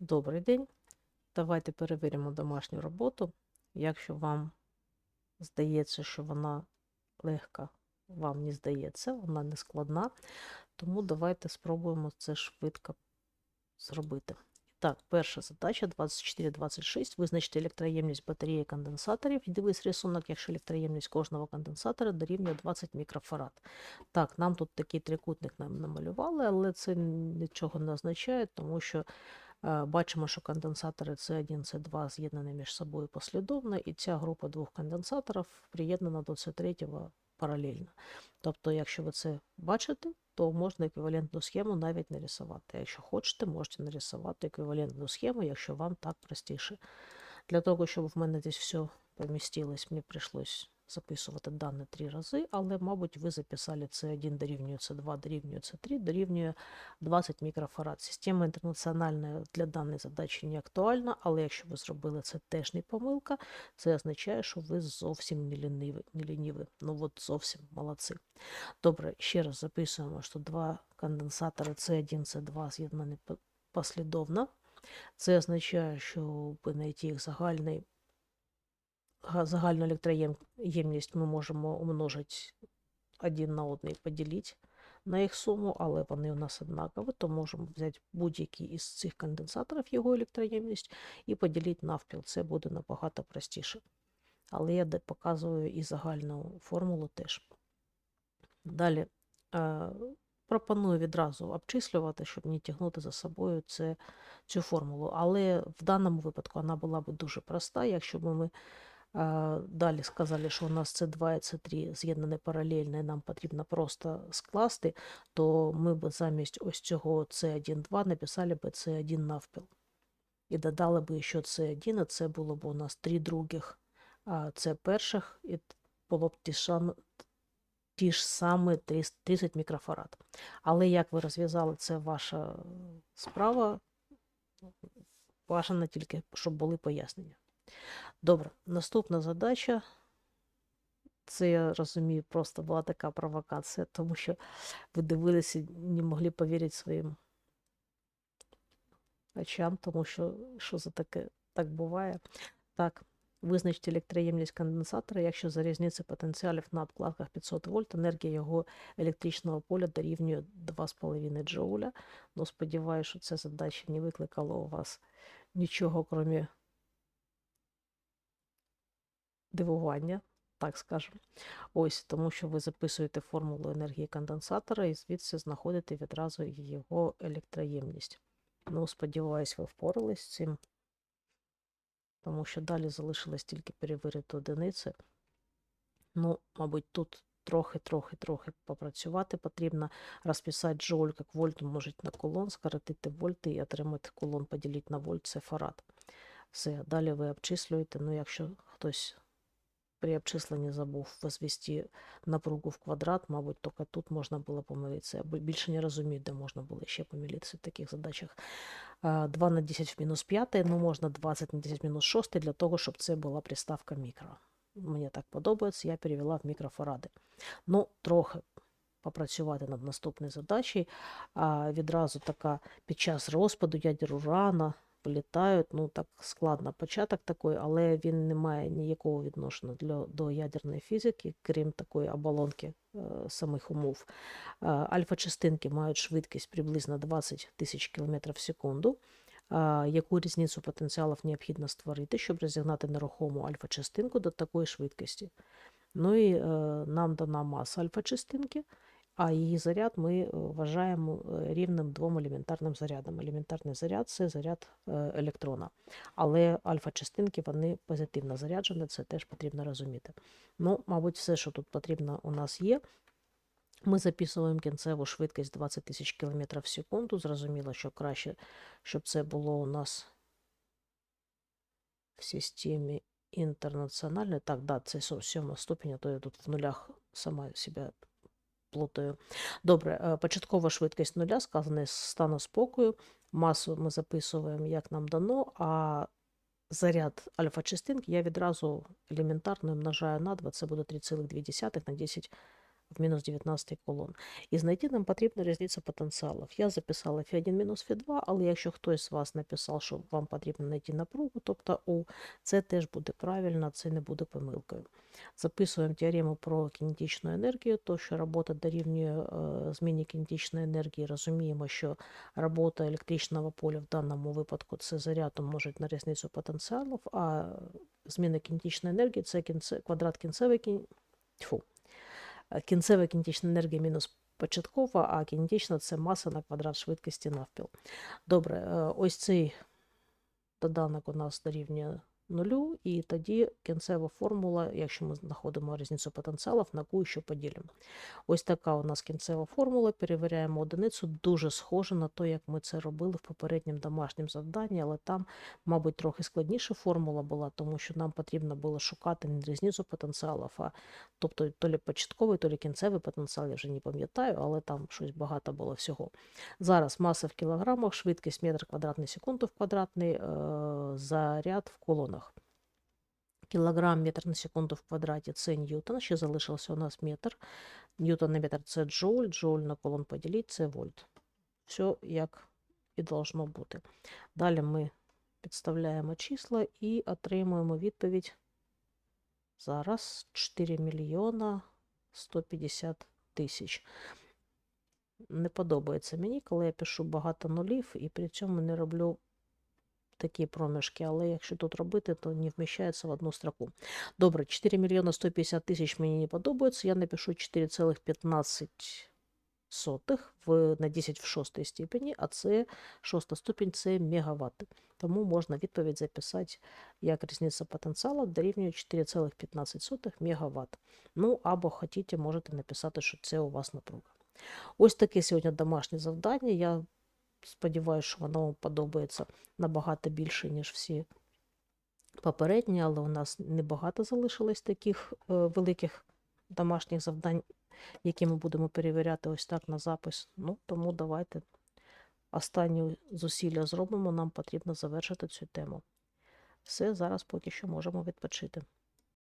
Добрий день. Давайте перевіримо домашню роботу. Якщо вам здається, що вона легка, вам не здається, вона не складна, тому давайте спробуємо це швидко зробити. Так, перша задача 24-26. Визначити електроємність батареї конденсаторів. Дивись рисунок, якщо електроємність кожного конденсатора дорівнює 20 мікрофарад. Так, нам тут такий трикутник нам намалювали, але це нічого не означає, тому що Бачимо, що конденсатори С1, С2 з'єднані між собою послідовно, і ця група двох конденсаторів приєднана до С3 паралельно. Тобто, якщо ви це бачите, то можна еквівалентну схему навіть нарисувати. Якщо хочете, можете нарисувати еквівалентну схему, якщо вам так простіше. Для того, щоб в мене десь все помістилось, мені прийшлось записувати дані три рази, але, мабуть, ви записали С1 дорівнює С2, дорівнює С3, дорівнює 20 мікрофарад. Система інтернаціональна для даної задачі не актуальна, але якщо ви зробили це теж не помилка, це означає, що ви зовсім не ліниві. Не ліниві. Ну от зовсім молодці. Добре, ще раз записуємо, що два конденсатори С1, С2 з'єднані по- послідовно. Це означає, що знайти їх загальний га- загальну електроємність ми можемо умножити один на один і поділити на їх суму, але вони у нас однакові, то можемо взяти будь-який із цих конденсаторів, його електроємність, і поділити навпіл. Це буде набагато простіше. Але я показую і загальну формулу теж. Далі пропоную відразу обчислювати, щоб не тягнути за собою це, цю формулу. Але в даному випадку вона була б дуже проста, якщо б ми Далі сказали, що у нас це 2 і це 3 з'єднане паралельно, і нам потрібно просто скласти, то ми б замість ось цього C1, 2 написали б C1 навпіл. І додали б ще C1, і це було б у нас 3 других, а це перших, і було б ті самі, ті ж самі 30 мікрофарад. Але як ви розв'язали, це ваша справа, бажано тільки, щоб були пояснення. Добре, наступна задача. Це, я розумію, просто була така провокація, тому що ви дивилися не могли повірити своїм очам, тому що що за таке так буває. Так, визначте електроємність конденсатора, якщо за різниці потенціалів на обкладках 500 вольт, енергія його електричного поля дорівнює 2,5 джоуля. Ну, сподіваюся, що ця задача не викликала у вас нічого, крім дивування, так скажемо. Ось, тому що ви записуєте формулу енергії конденсатора і звідси знаходите відразу його електроємність. Ну, сподіваюсь, ви впорались з цим, тому що далі залишилось тільки перевірити одиниці. Ну, мабуть, тут трохи-трохи-трохи попрацювати потрібно. Розписати джоуль як вольт умножити на кулон, скоротити вольти і отримати кулон, поділити на вольт, це фарад. Все, далі ви обчислюєте. Ну, якщо хтось при обчисленні забув возвести напругу в квадрат, мабуть, тільки тут можна було помилитися. Я більше не розумію, де можна було ще помилитися в таких задачах. А, 2 на 10 в мінус 5, ну можна 20 на 10 в мінус 6 для того, щоб це була приставка мікро. Мені так подобається, я перевела в мікрофаради. Ну, трохи попрацювати над наступною задачею. А відразу така під час розпаду ядер урана вилітають. Ну так складно початок такий, але він не має ніякого відношення для, до ядерної фізики, крім такої оболонки е, самих умов. Е, Альфа-частинки мають швидкість приблизно 20 тисяч км в секунду. Яку різницю потенціалів необхідно створити, щоб розігнати нерухому альфа-частинку до такої швидкості? Ну і е, нам дана маса альфа-частинки, а її заряд ми вважаємо е, рівним двом елементарним зарядам. Елементарний заряд це заряд електрона. Але альфа-частинки вони позитивно заряджені, це теж потрібно розуміти. Ну, мабуть, все, що тут потрібно, у нас є. Ми записуємо кінцеву швидкість 20 тисяч км в секунду. Зрозуміло, що краще, щоб це було у нас в системі інтернаціональної. Так, да, це сьо- сьома ступінь, а то я тут в нулях сама себе плутаю. Добре, е, початкова швидкість нуля сказана з стану спокою. Масу ми записуємо, як нам дано, а заряд альфа-частинки я відразу елементарно множаю на 2, це буде 3,2 на 10 в мінус 19 колон. І знайти нам потрібна різниця потенціалів. Я записала Фі1 мінус Фі2, але якщо хтось з вас написав, що вам потрібно знайти напругу, тобто У, це теж буде правильно, це не буде помилкою. Записуємо теорему про кінетичну енергію, то що робота дорівнює е, зміні кінетичної енергії. Розуміємо, що робота електричного поля в даному випадку це заряд умножить на різницю потенціалів, а зміна кінетичної енергії це квадрат кінцевої кін... Тьфу. Е, кінцева кінетична енергія мінус початкова, а кінетична це маса на квадрат швидкості навпіл. Добре, е, ось цей доданок у нас дорівнює нулю, і тоді кінцева формула, якщо ми знаходимо різницю потенціалів, на ку що поділимо. Ось така у нас кінцева формула. Перевіряємо одиницю, дуже схоже на те, як ми це робили в попередньому домашньому завданні, але там, мабуть, трохи складніша формула була, тому що нам потрібно було шукати не різницю потенціалів, а тобто то лі початковий, то лі кінцевий потенціал, я вже не пам'ятаю, але там щось багато було всього. Зараз маса в кілограмах, швидкість метр квадратний секунду в квадратний, е, заряд в колонах. Кілограм метр на секунду в квадраті це ньютон, ще залишився у нас метр. Ньютон на метр це джоуль, джоуль на колон поділіть це вольт. Все як і должно бути. Далі ми підставляємо числа і отримуємо відповідь. Зараз 4 мільйона 150 тисяч. Не подобається мені, коли я пишу багато нулів і при цьому не роблю такі проміжки, але якщо тут робити, то не вміщається в одну строку. Добре, 4 мільйона 150 тисяч мені не подобається. Я напишу 4,15 сотих в, на 10 в шостій степені, а це шоста ступінь це мегаватти. Тому можна відповідь записати як різниця потенціалу дорівнює 4,15 мегаватт. Ну або хотіте, можете написати, що це у вас напруга. Ось таке сьогодні домашнє завдання. Я сподіваюся, що воно вам подобається набагато більше, ніж всі попередні, але у нас небагато залишилось таких е, великих домашніх завдань, які ми будемо перевіряти ось так на запис. Ну, тому давайте останні зусилля зробимо, нам потрібно завершити цю тему. Все, зараз поки що можемо відпочити.